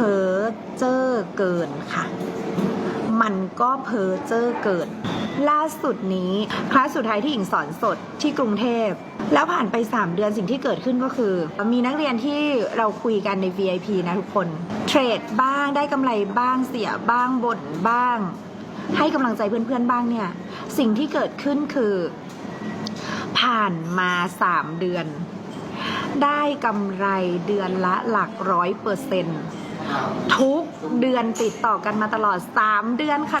เพอเจอเกินค่ะ มันก็เพอเจอเกิน ล่าสุดนี้คลาสสุดท้ายที่หญิงสอนสดที่กรุงเทพ แล้วผ่านไป 3 เดือนสิ่งที่เกิดขึ้นก็คือ มีนักเรียนที่เราคุยกันใน VIP นะทุกคน เทรดบ้างได้กำไรบ้างเสียบ้างบ่นบ้าง ให้กำลังใจเพื่อนๆบ้างเนี่ย สิ่งที่เกิดขึ้นคือ ผ่านมา 3 เดือน ได้กำไรเดือนละหลักร้อยเปอร์เซ็นต์ ทุกเดือนติดต่อกันมาตลอด 3 เดือนค่ะ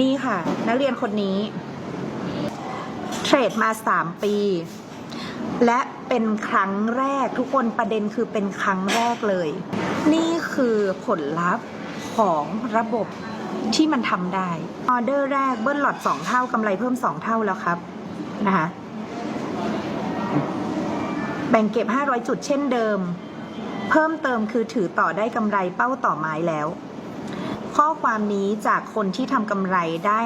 นี่ค่ะ นักเรียนคนนี้ เทรดมา 3 ปี และเป็นครั้งแรกทุกคนประเด็นคือเป็นครั้งแรกเลย นี่คือผลลัพธ์ของระบบที่มันทำได้ออเดอร์แรกเบิ้ลหลอด 2 เท่ากำไรเพิ่ม 2 เท่าแล้วครับนะคะแบ่งเก็บ 500 จุดเช่นเดิม เพิ่มเติมคือถือต่อได้กำไรเป้าต่อไม้แล้ว ข้อความนี้จากคนที่ทำกำไรได้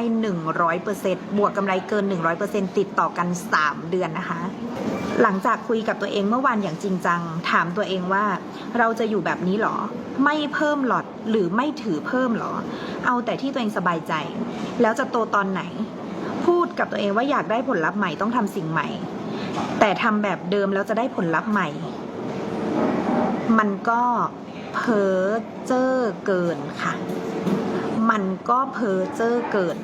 100%บวกกำไรเกิน 100%ติดต่อกัน 3 เดือนนะคะ หลังจากคุยกับตัวเองเมื่อวานอย่างจริงจัง ถามตัวเองว่า เราจะอยู่แบบนี้หรอ ไม่เพิ่มหลอดหรือไม่ถือเพิ่มหรอ เอาแต่ที่ตัวเองสบายใจ แล้วจะโตตอนไหน พูดกับตัวเองว่าอยากได้ผลลัพธ์ใหม่ต้องทำสิ่งใหม่ แต่ทำแบบเดิมแล้วจะได้ผลลัพธ์ใหม่ มันก็เพ้อเจ้อเกินค่ะ มันก็เพ้อเจ้อเกิน